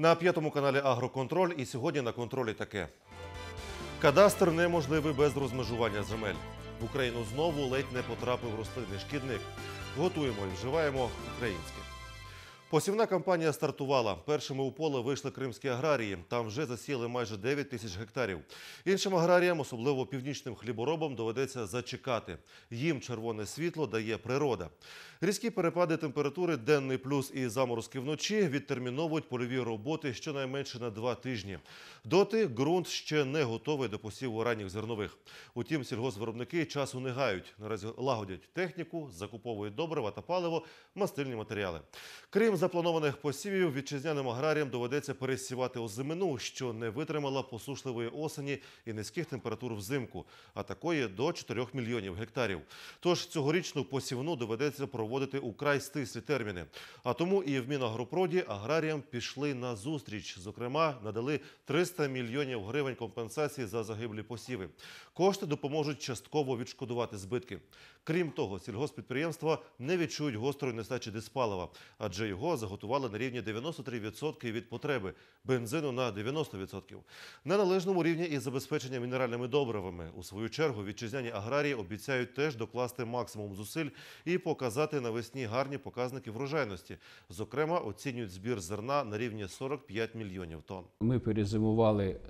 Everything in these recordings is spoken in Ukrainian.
На п'ятому каналі Агроконтроль і сьогодні на контролі таке. Кадастр неможливий без розмежування земель. В Україну знову ледь не потрапив рослинний шкідник. Готуємо і вживаємо українське. Посівна кампанія стартувала. Першими у поле вийшли кримські аграрії. Там вже засіяли майже 9 тисяч гектарів. Іншим аграріям, особливо північним хліборобам, доведеться зачекати. Їм червоне світло дає природа. Різкі перепади температури, денний плюс і заморозки вночі відтерміновують польові роботи щонайменше на два тижні. Доти ґрунт ще не готовий до посіву ранніх зернових. Утім, сільгоспвиробники часу не гають. Наразі лагодять техніку, закуповують добрива та паливо, мастильні матеріали. Крім запланованих посівів, вітчизняним аграріям доведеться пересівати озимину, що не витримала посушливої осені і низьких температур взимку, а такої до 4 мільйонів гектарів. Тож цьогорічну посівну доведеться проводити у край стислі терміни. А тому і в Мінагропроді аграріям пішли на зустріч. Зокрема, надали 300 мільйонів гривень компенсації за загиблі посіви. Кошти допоможуть частково відшкодувати збитки. Крім того, сільгоспідприємства не відчують гострої нестачі диспалива, адже його заготували на рівні 93% від потреби, бензину на 90%. На належному рівні і забезпечення мінеральними добривами. У свою чергу вітчизняні аграрії обіцяють теж докласти максимум зусиль і показати навесні гарні показники врожайності. Зокрема, оцінюють збір зерна на рівні 45 мільйонів тонн. Ми перезимували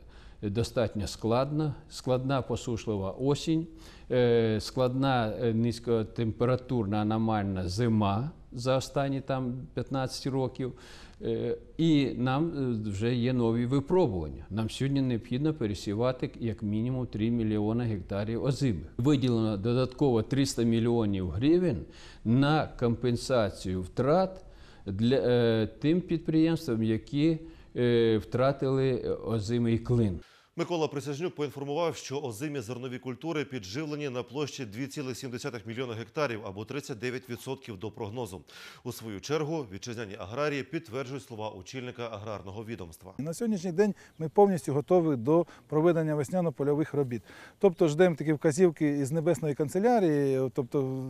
достатньо складно, складна посушлива осінь, е, складна е, низькотемпературна аномальна зима за останні там 15 років. Е, І нам вже є нові випробування. Нам сьогодні необхідно пересівати як мінімум 3 мільйони гектарів озимих. Виділено додатково 300 мільйонів гривень на компенсацію втрат для тим підприємствам, які втратили озимий клин. Микола Присяжнюк поінформував, що озимі зернові культури підживлені на площі 2,7 мільйона гектарів або 39% до прогнозу. У свою чергу вітчизняні аграрії підтверджують слова очільника аграрного відомства. На сьогоднішній день ми повністю готові до проведення весняно-польових робіт. Тобто ждемо такі вказівки із небесної канцелярії. Тобто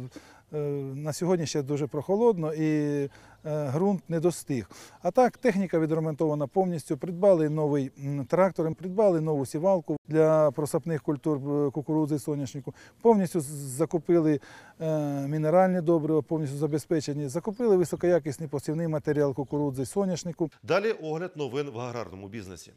е, на сьогодні ще дуже прохолодно і ґрунт не достиг. А так, техніка відремонтована повністю. Придбали новий трактор, придбали нову сівалку для просапних культур е, кукурудзи і соняшнику. Повністю закупили е, мінеральні добрива, повністю забезпечені. Закупили високоякісний посівний матеріал кукурудзи і соняшнику. Далі огляд новин в аграрному бізнесі.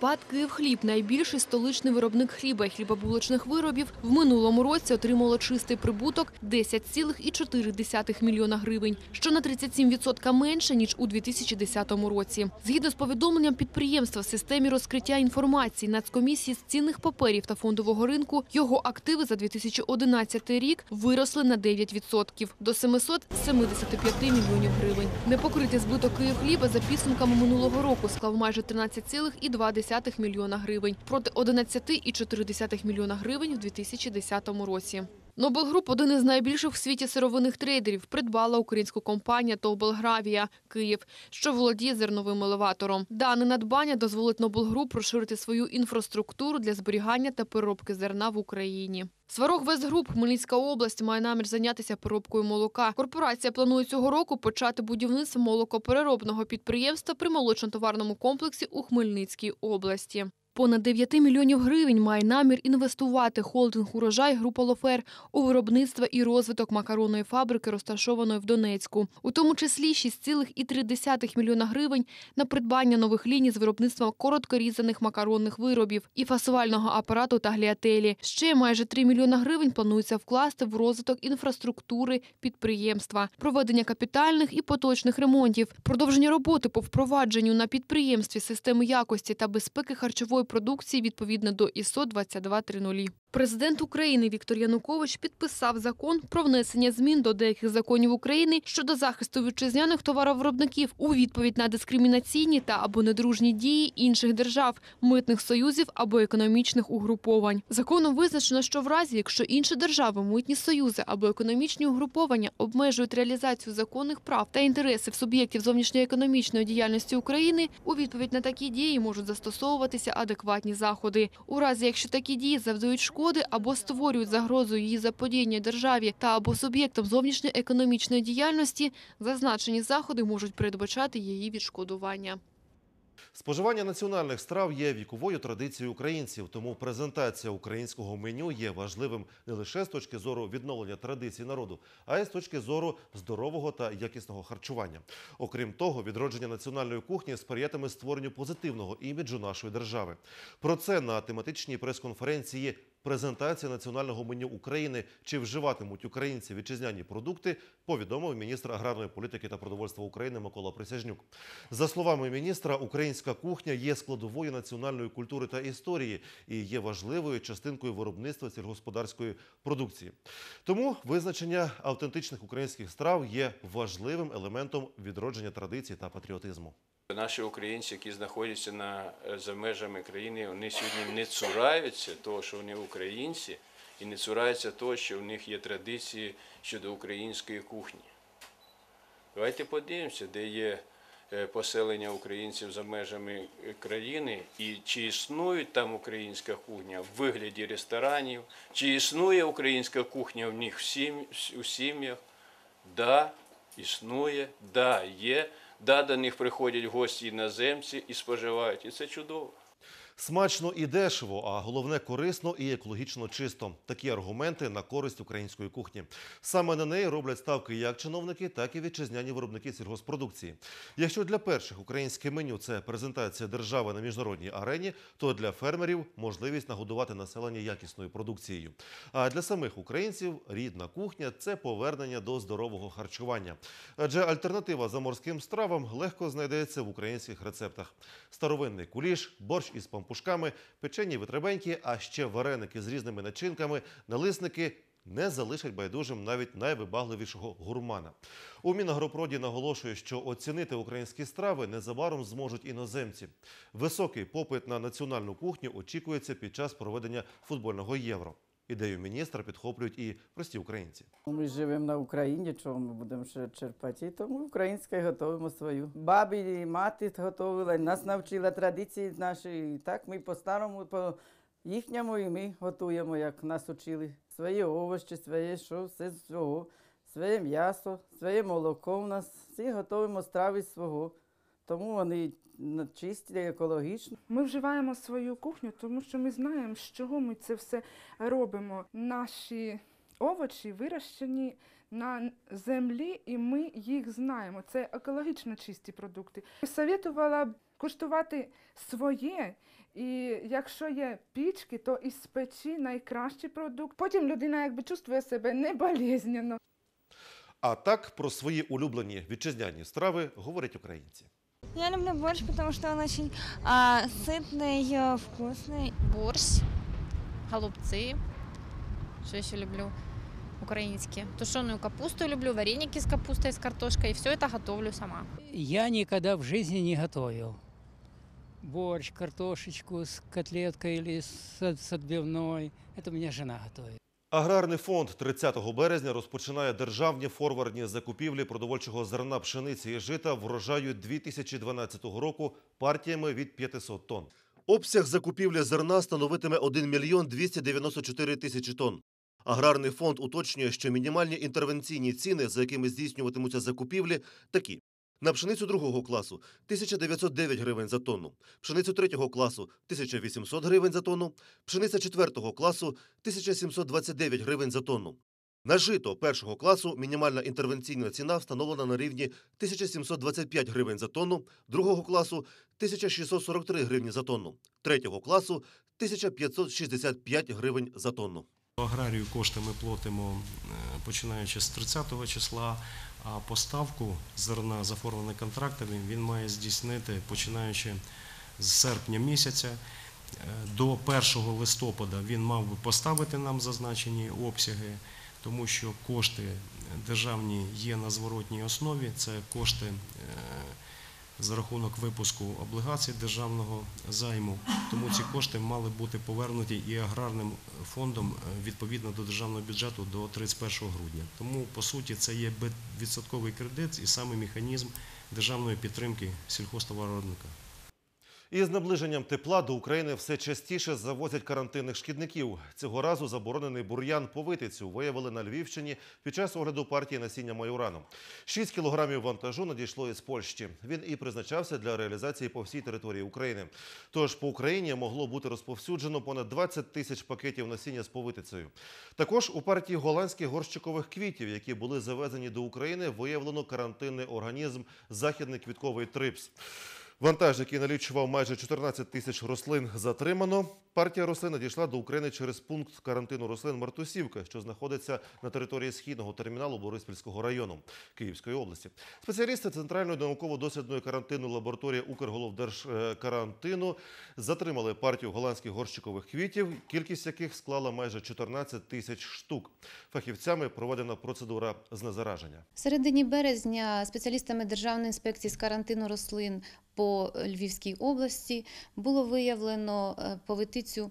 ПАД «Київхліб» – найбільший столичний виробник хліба і хлібобулочних виробів, в минулому році отримало чистий прибуток 10,4 мільйона гривень, що на 37% менше, ніж у 2010 році. Згідно з повідомленням підприємства в системі розкриття інформації Нацкомісії з цінних паперів та фондового ринку, його активи за 2011 рік виросли на 9% – до 775 мільйонів гривень. Непокритий збиток «Київхліба» за підсумками минулого року склав майже 13,2 мільйона гривень проти 11,4 мільйона гривень у 2010 році. Нобелгруп – один із найбільших в світі сировинних трейдерів, придбала українську компанія ТОВ «Белгравія» Київ, що володіє зерновим елеватором. Дане надбання дозволить Нобелгруп розширити свою інфраструктуру для зберігання та переробки зерна в Україні. Сварог Вестгруп, Хмельницька область, має намір зайнятися переробкою молока. Корпорація планує цього року почати будівництво молокопереробного підприємства при молочно-товарному комплексі у Хмельницькій області. Понад 9 мільйонів гривень має намір інвестувати холдинг «Урожай» група «Лофер» у виробництво і розвиток макаронної фабрики, розташованої в Донецьку. У тому числі 6,3 мільйона гривень на придбання нових ліній з виробництва короткорізаних макаронних виробів і фасувального апарату та гліателі. Ще майже 3 мільйона гривень планується вкласти в розвиток інфраструктури підприємства, проведення капітальних і поточних ремонтів, продовження роботи по впровадженню на підприємстві системи якості та безпеки харчової продукції відповідно до ІСО 2230. Президент України Віктор Янукович підписав закон про внесення змін до деяких законів України щодо захисту вітчизняних товаровиробників у відповідь на дискримінаційні та або недружні дії інших держав, митних союзів або економічних угруповань. Законом визначено, що в разі, якщо інші держави, митні союзи або економічні угруповання обмежують реалізацію законних прав та інтересів суб'єктів зовнішньоекономічної діяльності України, у відповідь на такі дії можуть застосовуватися адекватні заходи. У разі, якщо такі дії завдають шкоди або створюють загрозу її заподіяння державі та або суб'єктам зовнішньої економічної діяльності, зазначені заходи можуть передбачати її відшкодування. Споживання національних страв є віковою традицією українців, тому презентація українського меню є важливим не лише з точки зору відновлення традицій народу, а й з точки зору здорового та якісного харчування. Окрім того, відродження національної кухні сприятиме створенню позитивного іміджу нашої держави. Про це на тематичній прес-конференції презентація національного меню України чи вживатимуть українці вітчизняні продукти, повідомив міністр аграрної політики та продовольства України Микола Присяжнюк. За словами міністра, українська кухня є складовою національної культури та історії і є важливою частинкою виробництва сільгосподарської продукції. Тому визначення автентичних українських страв є важливим елементом відродження традицій та патріотизму. Наші українці, які знаходяться на, е, за межами країни, вони сьогодні не цураються того, що вони українці, і не цураються того, що в них є традиції щодо української кухні. Давайте подивимося, де є е, поселення українців за межами е, країни, і чи існує там українська кухня в вигляді ресторанів, чи існує українська кухня в них у сім'ях. Да, існує, да, є. Да, до них приходять гості іноземці і споживають. І це чудово. Смачно і дешево, а головне корисно і екологічно чисто. Такі аргументи на користь української кухні. Саме на неї роблять ставки як чиновники, так і вітчизняні виробники сільгоспродукції. Якщо для перших українське меню це презентація держави на міжнародній арені, то для фермерів можливість нагодувати населення якісною продукцією. А для самих українців рідна кухня це повернення до здорового харчування. Адже альтернатива заморським стравам легко знайдеться в українських рецептах: старовинний куліш, борщ із пампушками, печені витребенькі, а ще вареники з різними начинками, налисники. Не залишать байдужим навіть найвибагливішого гурмана. У Мінагропроді наголошує, що оцінити українські страви незабаром зможуть іноземці. Високий попит на національну кухню очікується під час проведення футбольного євро. Ідею міністра підхоплюють і прості українці. Ми живемо на Україні, чого ми будемо ще черпати, тому українське готуємо свою. Бабі і мати готували, нас навчила традиції наші. Так ми по-старому, по їхньому і ми готуємо, як нас учили. Свої овочі, своє що, все з свого, своє м'ясо, своє молоко у нас. Всі готуємо страви свого. Тому вони чисті, екологічні. Ми вживаємо свою кухню, тому що ми знаємо, з чого ми це все робимо. Наші овочі вирощені на землі, і ми їх знаємо. Це екологічно чисті продукти. Советувала б куштувати своє. І якщо є пічки, то із печі найкращий продукт. Потім людина якби чувствує себе не болезненно. А так про свої улюблені вітчизняні страви говорять українці. Я люблю борщ, потому что он очень а, сытный, э, вкусный. борщ, голубцы. Что еще люблю? Украинские. Тушеную капусту люблю, вареники с капустой, с картошкой. Все это готовлю сама. Я никогда в жизни не готовил. Борщ, картошечку с котлеткой или с, с отбивной. Это у меня жена готовит. Аграрний фонд 30 березня розпочинає державні форвардні закупівлі продовольчого зерна пшениці і жита врожаю 2012 року партіями від 500 тонн. Обсяг закупівлі зерна становитиме 1 мільйон 294 тисячі тонн. Аграрний фонд уточнює, що мінімальні інтервенційні ціни, за якими здійснюватимуться закупівлі, такі. На пшеницю другого класу 1909 гривень за тонну, пшеницю третього класу 1800 гривень за тонну, пшениця четвертого класу 1729 гривень за тонну. На жито першого класу мінімальна інтервенційна ціна встановлена на рівні 1725 гривень за тонну, другого класу 1643 гривні за тонну, третього класу 1565 гривень за тонну. Аграрію кошти ми платимо е, починаючи з 30 числа, а поставку зерна з оформленими контрактами він має здійснити починаючи з серпня місяця. Е, До 1 листопада він мав би поставити нам зазначені обсяги, тому що кошти державні є на зворотній основі. Це кошти е, за рахунок випуску облігацій державного займу. Тому ці кошти мали бути повернуті і аграрним фондом е, відповідно до державного бюджету до 31 грудня. Тому, по суті, це є відсотковий кредит і саме механізм державної підтримки сільхозтоваровиробника. Із наближенням тепла до України все частіше завозять карантинних шкідників. Цього разу заборонений бур'ян повитицю виявили на Львівщині під час огляду партії насіння майорану. 6 кілограмів вантажу надійшло із Польщі. Він і призначався для реалізації по всій території України. Тож по Україні могло бути розповсюджено понад 20 тисяч пакетів насіння з повитицею. Також у партії голландських горщикових квітів, які були завезені до України, виявлено карантинний організм західний квітковий трипс. Вантаж, який налічував майже 14 тисяч рослин, затримано. Партія рослин надійшла до України через пункт карантину рослин Мартусівка, що знаходиться на території східного терміналу Бориспільського району Київської області. Спеціалісти Центральної науково-дослідної карантинної лабораторії Укрголовдержкарантину затримали партію голландських горщикових квітів, кількість яких склала майже 14 тисяч штук. Фахівцями проведена процедура знезараження. Середині березня спеціалістами Державної інспекції з карантину рослин по Львівській області було виявлено е, повитицю.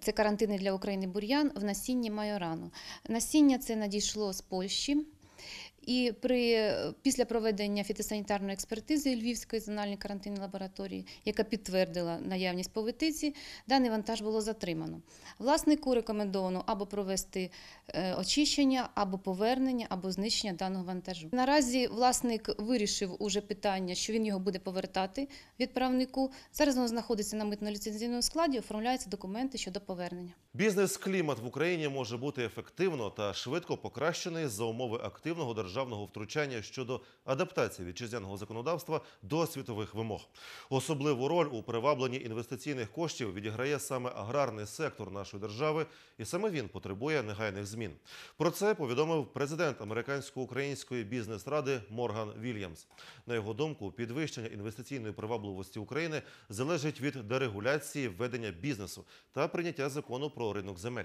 Це карантини для України бур'ян в насінні майорану. Насіння це надійшло з Польщі. І при, після проведення фітосанітарної експертизи Львівської зональної карантинної лабораторії, яка підтвердила наявність повитиці, даний вантаж було затримано. Власнику рекомендовано або провести е, очищення, або повернення, або знищення даного вантажу. Наразі власник вирішив уже питання, що він його буде повертати відправнику. Зараз воно знаходиться на митно-ліцензійному складі, оформляються документи щодо повернення. Бізнес-клімат в Україні може бути ефективно та швидко покращений за умови активного державного втручання щодо адаптації вітчизняного законодавства до світових вимог. Особливу роль у привабленні інвестиційних коштів відіграє саме аграрний сектор нашої держави, і саме він потребує негайних змін. Про це повідомив президент американсько-української бізнес-ради Морган Вільямс. На його думку, підвищення інвестиційної привабливості України залежить від дерегуляції ведення бізнесу та прийняття закону про ринок земель.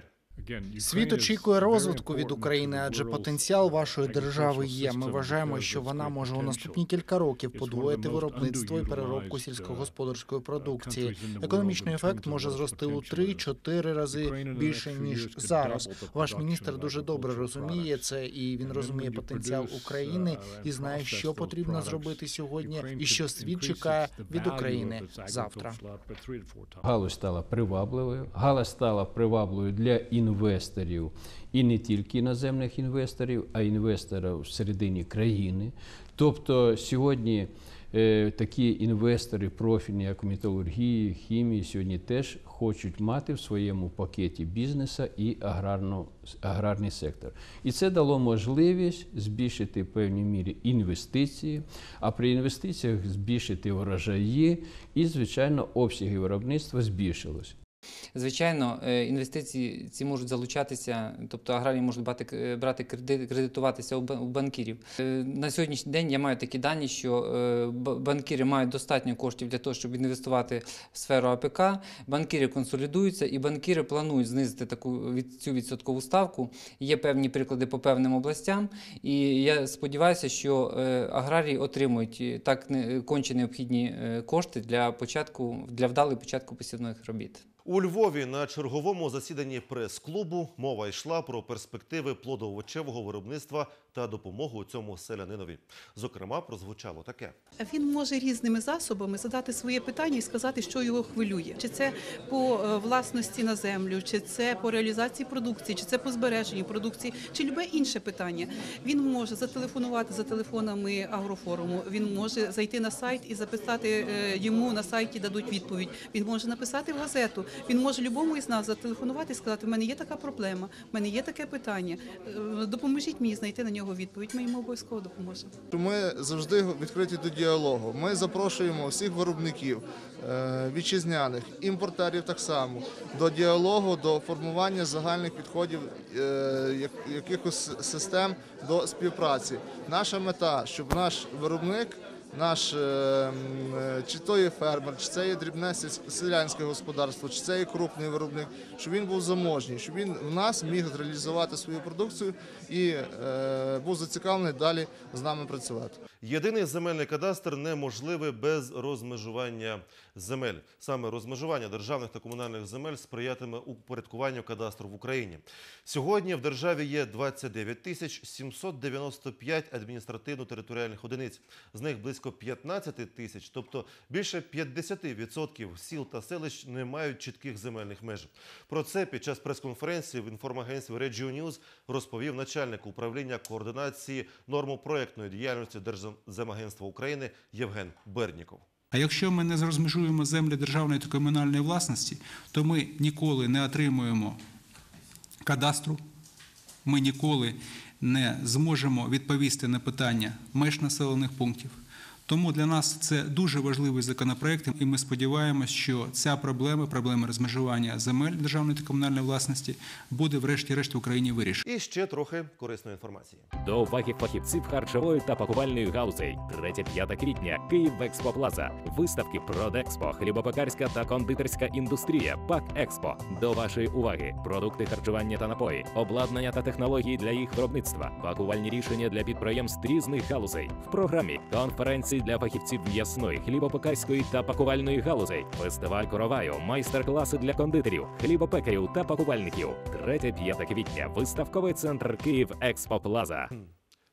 Світ очікує розвитку від України, адже потенціал вашої держави є. Ми вважаємо, що вона може у наступні кілька років подвоїти виробництво і переробку сільськогосподарської продукції. Економічний ефект може зрости у 3-4 рази більше ніж зараз. Ваш міністр дуже добре розуміє це, і він розуміє потенціал України і знає, що потрібно зробити сьогодні, і що світ чекає від України завтра. Галузь стала привабливою, галузь стала привабливою для інвесторів і не тільки іноземних інвесторів, а інвесторів всередині країни. Тобто сьогодні е, такі інвестори профільні, як металургії, хімії, сьогодні теж хочуть мати в своєму пакеті бізнеса і аграрну, аграрний сектор. І це дало можливість збільшити в певній мірі інвестиції, а при інвестиціях збільшити врожаї і, звичайно, обсяги виробництва збільшилось. Звичайно, е, інвестиції ці можуть залучатися, тобто аграрії можуть брати, е, брати кредит, кредитуватися у ба- банкірів. Е, На сьогоднішній день я маю такі дані, що банкіри мають достатньо коштів для того, щоб інвестувати в сферу АПК. Банкіри консолідуються, і банкіри планують знизити таку від цю відсоткову ставку. Є певні приклади по певним областям, і я сподіваюся, що аграрії отримують так конче необхідні кошти для початку для вдалої початку посівних робіт. У Львові на черговому засіданні прес-клубу мова йшла про перспективи плодовочевого виробництва та допомогу цьому селянинові. Зокрема, прозвучало таке. Він може різними засобами задати своє питання і сказати, що його хвилює. Чи це по е, власності на землю, чи це по реалізації продукції, чи це по збереженню продукції, чи любе інше питання. Він може зателефонувати за телефонами агрофоруму. Він може зайти на сайт і записати е, йому на сайті дадуть відповідь. Він може написати в газету. Він може любому із нас зателефонувати і сказати: в мене є така проблема, в мене є таке питання. Е, Допоможіть мені знайти на нього відповідь. Ми йому обов'язково допоможемо. Ми завжди відкриті до діалогу. Ми запрошуємо всіх виробників е, вітчизняних, імпортерів так само до діалогу, до формування загальних підходів е, як- якихось систем до співпраці. Наша мета, щоб наш виробник. Наш е, е, чи то є фермер, чи це є дрібне селянське господарство, чи це є крупний виробник, щоб він був заможній, щоб він в нас міг реалізувати свою продукцію і е, був зацікавлений далі з нами працювати. Єдиний земельний кадастр неможливий без розмежування земель. Саме розмежування державних та комунальних земель сприятиме упорядкуванню кадастру в Україні. Сьогодні в державі є 29 тисяч 795 адміністративно-територіальних одиниць. З них близько 15 тисяч, тобто більше 50% сіл та селищ не мають чітких земельних меж. Про це під час прес-конференції в інформагентстві News розповів начальник управління координації нормопроектної діяльності Держземагентства України Євген Берніков. А якщо ми не розмежуємо землі державної та комунальної власності, то ми ніколи не отримуємо кадастру, ми ніколи не зможемо відповісти на питання меж населених пунктів. Тому для нас це дуже важливий законопроект, і ми сподіваємось, що ця проблема, проблема розмежування земель державної та комунальної власності, буде врешті-решт в Україні вирішена. І ще трохи корисної інформації. До уваги фахівців харчової та пакувальної галузей 3-5 квітня Київ Експо Плаза. Виставки Продекспо, хлібопекарська та кондитерська індустрія, Пак Експо. До вашої уваги продукти харчування та напої, обладнання та технології для їх виробництва, пакувальні рішення для підприємств різних галузей. В програмі конференції для фахівців м'ясної, хлібопекарської та пакувальної галузей, фестиваль короваю, майстер-класи для кондитерів, хлібопекарів та пакувальників. 3-5 квітня. Виставковий центр Київ Експо Плаза.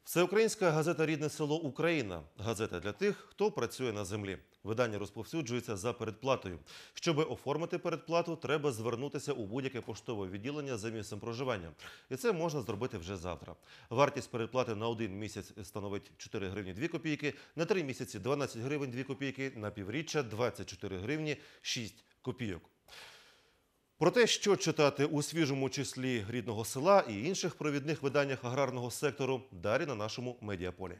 Всеукраїнська газета Рідне село Україна. Газета для тих, хто працює на землі. Видання розповсюджується за передплатою. Щоб оформити передплату, треба звернутися у будь-яке поштове відділення за місцем проживання. І це можна зробити вже завтра. Вартість передплати на один місяць становить 4 гривні 2 копійки, на 3 місяці 12 гривень 2 копійки, на півріччя 24 гривні 6 копійок. Про те, що читати у свіжому числі рідного села і інших провідних виданнях аграрного сектору, далі на нашому медіаполі.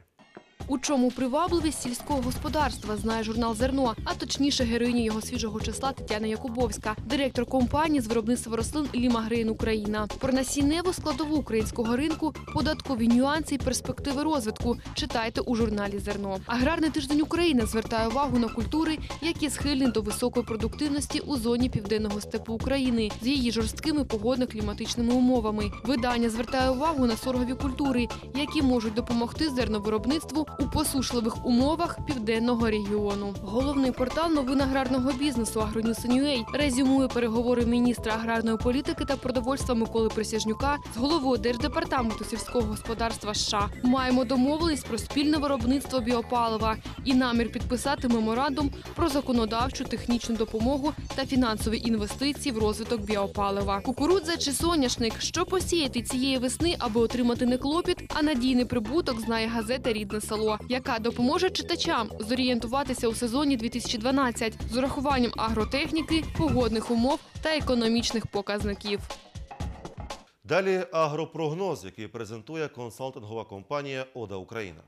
У чому привабливість сільського господарства знає журнал Зерно, а точніше героїня його свіжого числа Тетяна Якубовська, директор компанії з виробництва рослин Лімагрейн Україна. Про насінневу складову українського ринку, податкові нюанси і перспективи розвитку читайте у журналі Зерно. Аграрний тиждень України звертає увагу на культури, які схильні до високої продуктивності у зоні південного степу України з її жорсткими погодно-кліматичними умовами. Видання звертає увагу на соргові культури, які можуть допомогти зерновиробництву у посушливих умовах південного регіону. Головний портал новин аграрного бізнесу «Агроньюс.НЮА» резюмує переговори міністра аграрної політики та продовольства Миколи Присяжнюка з головою Держдепартаменту сільського господарства США. Маємо домовленість про спільне виробництво біопалива і намір підписати меморандум про законодавчу технічну допомогу та фінансові інвестиції в розвиток біопалива. Кукурудза чи соняшник, що посіяти цієї весни, аби отримати не клопіт, а надійний прибуток, знає газета Рідне село, яка допоможе читачам зорієнтуватися у сезоні 2012 з урахуванням агротехніки, погодних умов та економічних показників. Далі агропрогноз, який презентує консалтингова компанія Ода Україна.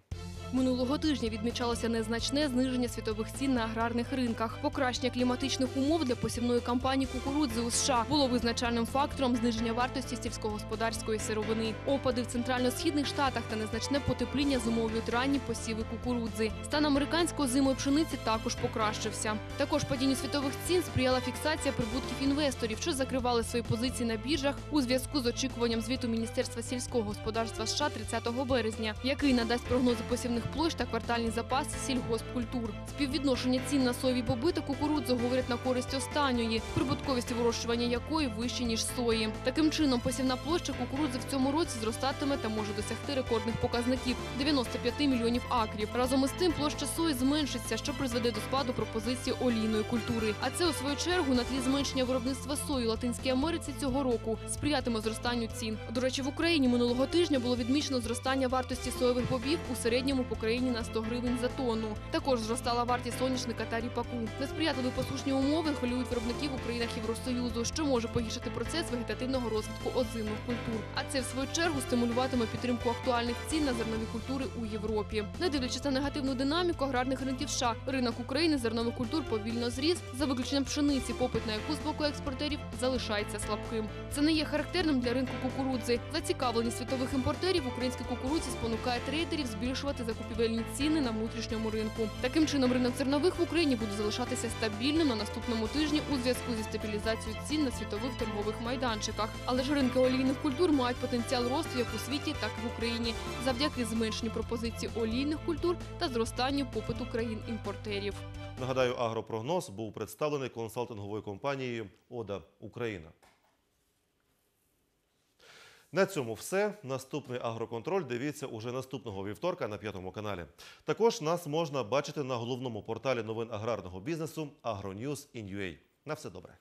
Минулого тижня відмічалося незначне зниження світових цін на аграрних ринках. Покращення кліматичних умов для посівної кампанії кукурудзи у США було визначальним фактором зниження вартості сільськогосподарської сировини. Опади в центрально-східних штатах та незначне потепління зумовлюють ранні посіви кукурудзи. Стан американської зимої пшениці також покращився. Також падінню світових цін сприяла фіксація прибутків інвесторів, що закривали свої позиції на біржах у зв'язку з очікуванням звіту Міністерства сільського господарства США 30 березня, який надасть прогнози посівних площ та квартальні запаси сільгоспкультур. Співвідношення цін на соєві боби та кукурудзу говорять на користь останньої, прибутковість вирощування якої вище ніж сої. Таким чином, посівна площа кукурудзи в цьому році зростатиме та може досягти рекордних показників 95 мільйонів акрів. Разом із тим площа сої зменшиться, що призведе до спаду пропозиції олійної культури. А це у свою чергу на тлі зменшення виробництва сої у Латинській Америці цього року сприятиме зростанню цін. До речі, в Україні минулого тижня було відмічено зростання вартості соєвих бобів у середньому по країні на 100 гривень за тонну. Також зростала вартість соняшника та ріпаку. Несприятливі посушні умови хвилюють виробників у країнах Євросоюзу, що може погіршити процес вегетативного розвитку озимих культур. А це в свою чергу стимулюватиме підтримку актуальних цін на зернові культури у Європі. Не дивлячись на негативну динаміку аграрних ринків США, ринок України зернових культур повільно зріс. За виключенням пшениці, попит на яку з боку експортерів залишається слабким. Це не є характерним для ринку кукурудзи. Зацікавленість світових імпортерів в українській кукурудзі спонукає трейдерів збільшувати закупівлю закупівельні ціни на внутрішньому ринку. Таким чином, ринок зернових в Україні буде залишатися стабільним на наступному тижні у зв'язку зі стабілізацією цін на світових торгових майданчиках. Але ж ринки олійних культур мають потенціал росту як у світі, так і в Україні завдяки зменшенню пропозиції олійних культур та зростанню попиту країн-імпортерів. Нагадаю, агропрогноз був представлений консалтинговою компанією Ода Україна. На цьому все. Наступний агроконтроль дивіться уже наступного вівторка на п'ятому каналі. Також нас можна бачити на головному порталі новин аграрного бізнесу AgroNews.in.ua. На все добре.